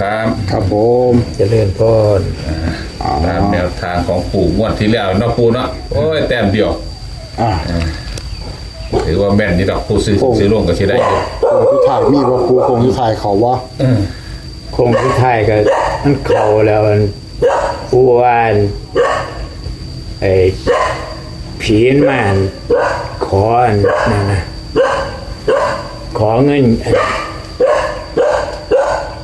ครับครับผมเจะเลื่อนพรตามแนวทางของปู่งวดที่แล้วเนาะปู่เนาะโอ้ยแต้มเดียวอ่าถือว่าแม่นนี่ดอกปู่ซื้อโอ้ซื้อลงก็สิได้อยู่โคงที่ถ่ายมีว่าปูโคงที่ถ่ายเขาวะเออคงที่ไทายก็มันเข่าแล้วมันผู้วาอันไอ้ผีนมานขออันนั่นนะขอเงินอัน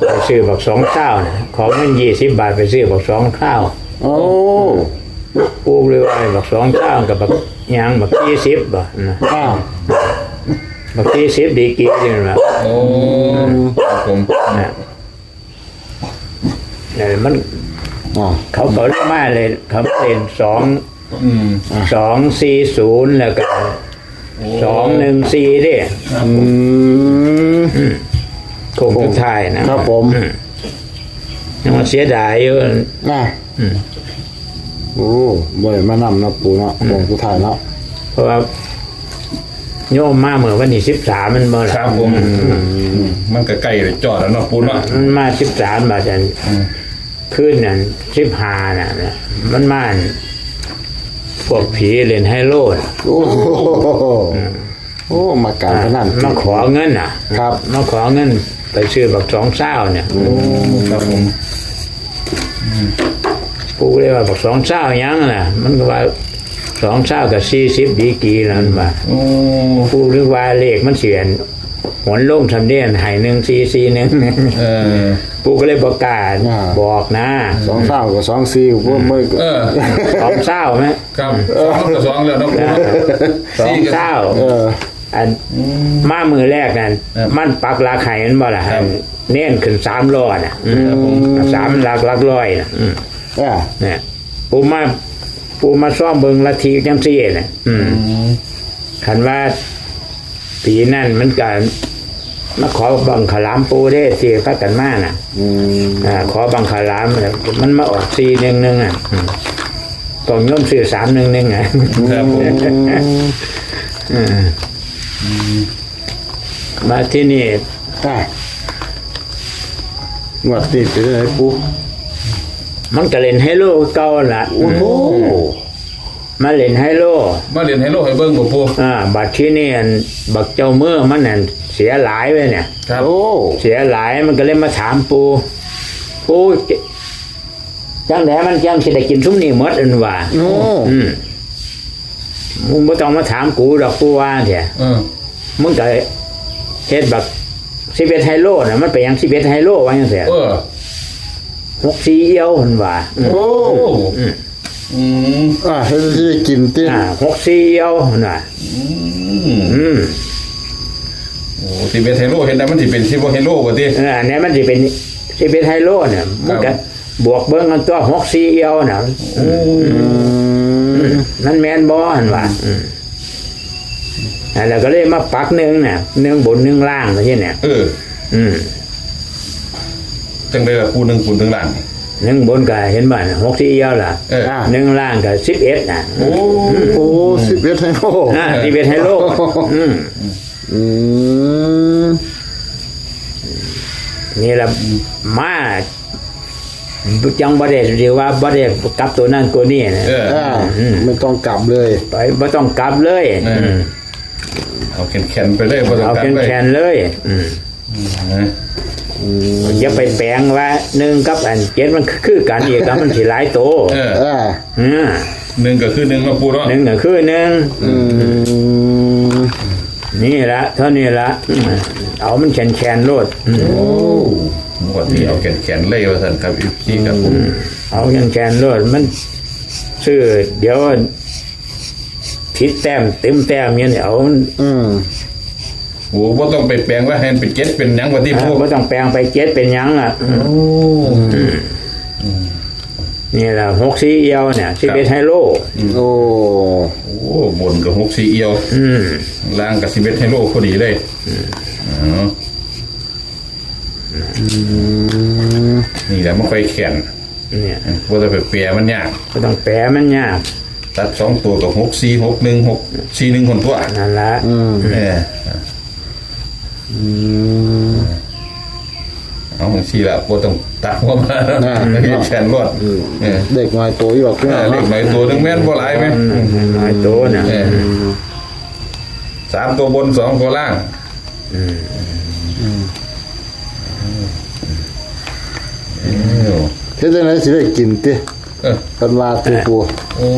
ไปซื้อบักสองข้าวนะขอเงินยี่สิบบาทไปซื้อบักสองข้าวโอ้ปลูกเลยว่าบักสองข้าวกับบักยางบักยี่สิบบ่นะอ่าบักยี่สิบดีกี่นี่นะโอ้ครับผมนะเนี่ยมันอ่าเขาเขาเรียกมาเลยเขาเล่นสองอืมสองสี่ศูนย์แล้วก็สองหนึ่งสี่ดิอืม คงทุกทายนะครับผมยังมันเสียดายอยู่ น่ะอืม โอ้บ่ได้มานำนะปูเนาะโคงที่ถ่ายเนาะเพราะว่าโยมมาเมื่อวันที่สิบสามมันบ่คล่ะรับผมมันก็ใกล้เลยจอดแล้วเนาะปู่เนาะมันมาสิบสามบาทอันขึ้นนั่นสิบห้าน่ะนะมันมาอันพวกผีเล่นไฮโลน่ะโอ้โหโอ้มาการพนันมาขอเงินน่ะ ครับ มาขอเงิน ไปซื้อบักสองเศร้าเนี่ยโอ้ครับผมปูเลยว่าบักสองเศร้าหยังน่ะ มันก็ว่าสองเศร้ากับสี่สิบดีกรีนั่นว่าโอ้ปูเรียกว่าเลขมันเสียนหวนลงทำเนียนใหายหนึ่งสี่สี่หนึ่งเออปูก็เลยประกาศบอกนะสองเท่ากับสองสี่ว่าไม่เออสองเศร้าไหมครับสองกับสองแล้วเนาะปู่เนาะสองเศร้าเอออันมามือแรกนั่นครับมันปักราไข่มันบ่ล่ะครับเน้นขึ้นสามร้อยน่ะอืมสามหลักหลักร้อยน่ะอืมอ่าเนี่ยปูมาปูมาซ่อมเบิงละทีจังซี่น่ะอืมอืมคันว่าปีนั่นมันก็มาขอบังขลามปูได้ที่พักกันมาน่ะ อืมอ่าขอบังขลามน่ะมันมาออกสี่หนึ่งหนึ่งอะอืมต้องย่อมซื้อสามหนึ่งหนึ่งอะ ครับผมอื มมาที่นี่อ่าหมดติดไปเลยปูมันก็เล่นไฮโลเก่าล่ะโอ้โหมาเล่นไฮโลมาเรียนให้โลกให้เบิ่งบ่ปู่อ่าบัดที่นี่อันบักเจ้าเมื่อมันนั่นเสียหลายไปเนี่ย ครับโอ้เสียหลายมันก็เลยมาถามปูปูจะจังแดมันจังสิได้กินซุ้มนี่หมดอันว่าโอ้อืม มึงบ่ต้องมาถามกูดอกกูว่าเถอะเออมึงก็เฮ็ดแบบสิเบ็ดไฮโลน่ะมันไปยังสิเบ็ดไฮโลว่าจังซี่เออหกสี่เอียวเพิ่นว่าอืมโอ้โอ้อืมอ่าให้ได้กินติอ่าหกสี่เอียวเพิ่นว่าอืมอืมโอ้สิเป็นเฮโร่เห็นได้มันสิเป็นสิบ่เฮโร่บ่ติ เอออันนี้มันสิเป็นสิเบ็ดไฮโลเนี่ยมันครัก็บ บวกเบิ่งกันตัวหกสี่เอียวน่ะโอ้อืม นั่นแม่นบ่หั่นว่าอืมอ่าแล้วก็เลยมาปักหนึงน่ะหนึงบนหนึงล่างว่าซี่เนี่ยเออ อืมจังได๋ล่ะปูหนึงปูถึงล้านหนึ่งบนก็เห็นบ่น่ะหกสี่เอียวล่ะเอออ่าหนึ่งล่างก็11น่ะโอ้โอ้สิบเอ็ดไฮโลอ่าที่เป็นไฮโลอืมอืมนี่ละมา จังบ่ได้เรียกว่าบ่ได้กลับตัวนั้นตัวนี้นะเอออ่าไม่ต้องกลับเลย ไปบ่ต้องกลับเลยเอออืมเอาแข็งๆไปเลยบ่ต้องเอากลับเป็นไปแคนๆเลยอืมเอออย่าไปแปลงว่าหนึ่งกับอันเจ็ดมันคือกันอีกแล้วมันสิหลายโตเอออ่าอืมหนึ่งก็คือหนึ่งเนาะปูเนาะหนึ่งก็คือหนึ่งอืม นี่ละเท่านี้ละอืมเอามันแคนๆโลดอืมโอ้งวดนี้เอาแข็งๆเลยว่าซั่นครับอีกทีครับผมเอาแคนๆโลดมันซื้อเดี๋ยวผิดแต้มเต็มแต้มเนี่ยเอามันอืมโอ้บ่ต้องไปแปลงว่าให้เป็นเจ็ดเป็นหยังว่าที่ปูไม่ต้องแปลงไปเจ็ดเป็นหยังอะโอ้ นี่แหละหกสี่เอียวเนี่ยสิบเอ็ดไฮโลโอ้โอ้บนกับ6 4เอียวอืมล่างกับ11ไฮโลพอดีเลยอ๋ออืมนี่แหละมันค่อยแข็งเนี่ยว่าจะไปเปียมันยากไม่ต้องแปลมันยากตัดสองตัวกับหกสี่หกหนึ่งหกสี่หนึ่งคนตัวนั่นละอืมเอออืม เอาจังซี่ละบ่ต้องตัดหัวมาอ่า เฮ็ดแขนรอดเออเด็กน้อยตัวอยู่หรอกพี่เอน้อองเลขหน่อยตัวหนึงแม่นบ่หลายไหมน้อยโตน่ะเออ สามตัวบนสองตัวล่างเออเฮ็ดจังได๋สิได้กินติเออเพิ่นว่าติปู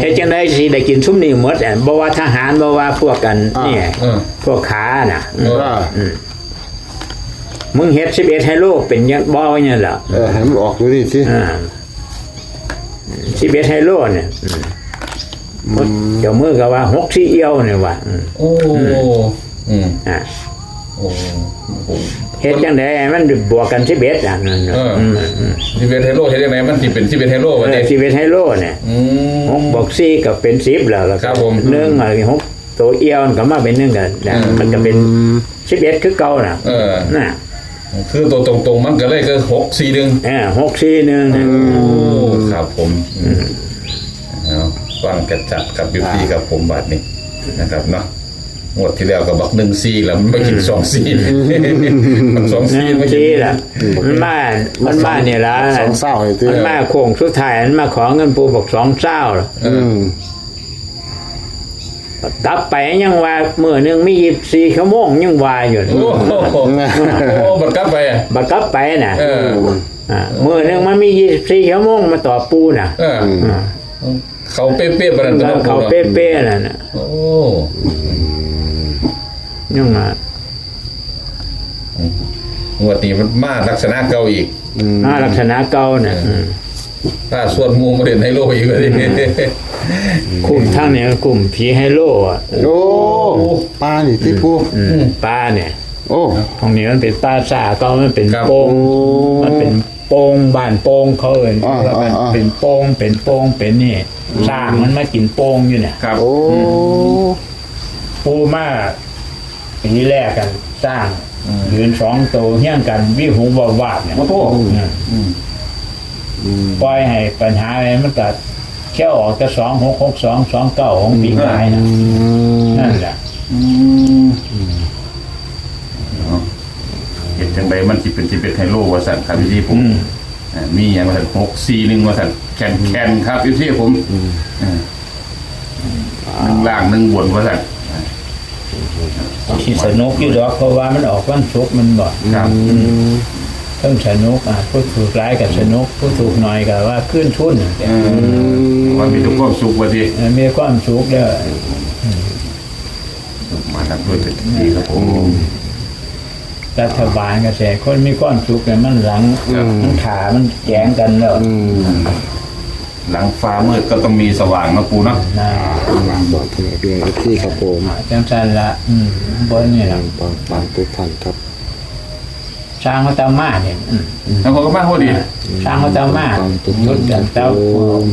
เฮ็ดจังได๋สิได้กินซุมนี้หมดอะบ่ว่าทหารบ่ว่าพวกกันอ่า นี่เออ พวกขาน่ะ เออว่า มึงเฮ็ด11ให้โลกเป็นยังบ่เนี่ยเหรอเออให้มันออกดูนี่สิอ่า11ให้โลเนี่ยอืมเจ้ามือก็ว่า6สิเอียวเนี่ยว่าอืมโอ้อืมอ่าโอ้โหเฮ็ดจังได๋ให้มันบวกกัน11อะนั่นน่ะเอออืมอืมที่เป็นไฮโลเฮ็ดยังไงมันสิเป็นที่เป็นไฮโลวะเอเนี่อย11ให้โลเนี่ยอืมหกบวกสี่ก็เป็น10แล้วแล้วก็ครับผมหนึ่งอะหกตัวเอียวมันก็มาเป็นหนึ่งกันนะมันก็เป็น11คือเก่าน่ะเออน่ะ คือตัวตรงๆมันก็เลยก็หกสี่หนึ่งเออ6 4 1นะโอ้ครับผมอืมเอาฟังกระจัดกับบิวตี้กับผมบาทนี้นะครับเนาะงวดที่แล้วก็บอกหนึ่งซีแล้วมันไม่กินสองซีมันสองซีนั่นไม่กินทีล่ะมันมามันมาเนี่ยล่ะสองเศร้าให้ติมันมาโค้งสุดท้ายมันมาขอเงินปูบอกสองเศร้าล่ะอืม กลับไปยังว่ามื้อหนึงมี24ชั่วโมงยังว่าอยู่โอ้โหโอ้บัดกลับไปอะบัดกลับไปน่ะเอออ่ามื้อหนึงมันมี24ชั่วโมงมาต่อปูน่ะเออเขาเป๊ะๆประนันตแล้วนะเขาเป๊ะๆนั่นน่ะโอ้ยังว่างวดนี้มันมาลักษณะเก่าอีกอ่าลักษณะเก่าน่ะอืม ถ้าส่วนหมูมาเด่นให้โลอีกเลยกลุ่มทั้งเนี่ยกลุ่มผีไฮโลอะโอ้ปลานี่ติปูอืมป้าเนี่ยโอ้ตรงนี้มันเป็นป้าซาก็มันเป็นครับ โป่งโอ้มันเป็นโป่งบ้านโป่งเขาเอ่ยอ่าว่ามันอ่า เป็นโป่งเป็นโป่งเป็นนี่สร้างมันมากินโป่งอยู่เนี่ยครับโอ้ปูมาปีแรกกันสร้างยืนสองตัวเฮี้ยงกันวิหูบวาบเนี่ยโอ้โหเนี่ยปล่อยให้ปัญหาอะไรมันก็แค่ออกแต่สองหกหกสองสองเก้าของปีกายนะอืมนั่นแหละเห็นจังใดมันสิเป็นสิเป็นไฮโลว่าสั่นครับพี่ผมอ่ามีอย่างว่าสั่นหกสี่หนึ่งว่าสั่นแคนแคนครับพี่ผมอ่าหนึ่งล่างหนึ่งบนว่าสั่นที่สนุกอยู่ดอกเพราะว่ามันออกวันศุกร์มันบอกครับ เพิ่มสนุกอะผู้ถูกร้ายกับสนุกผู้ถูกหน่อยกับว่าขึ้นทุนเออว่ามีทุกความสุขว่าดีเออมีความสุขเด้อมาทำด้วยเป็นดีครับผมรัฐบาลกระแสคนมีความสุขเนี่ยมันหลังมันขามันแยงกันแล้วหลังฟ้ามืดก็ต้องมีสว่างนะปูเนาะนะบอกเพื่อนพี่น้องที่ครับผมจังสันละอืมบนนี่ละปังปังทุกท่านครับ สร้างเขาตามาเนี่ยอืมแล้วผมก็มาพอดีสร้างเขาตามาปังทุกยุท่าดนคกัรันบเต้าผม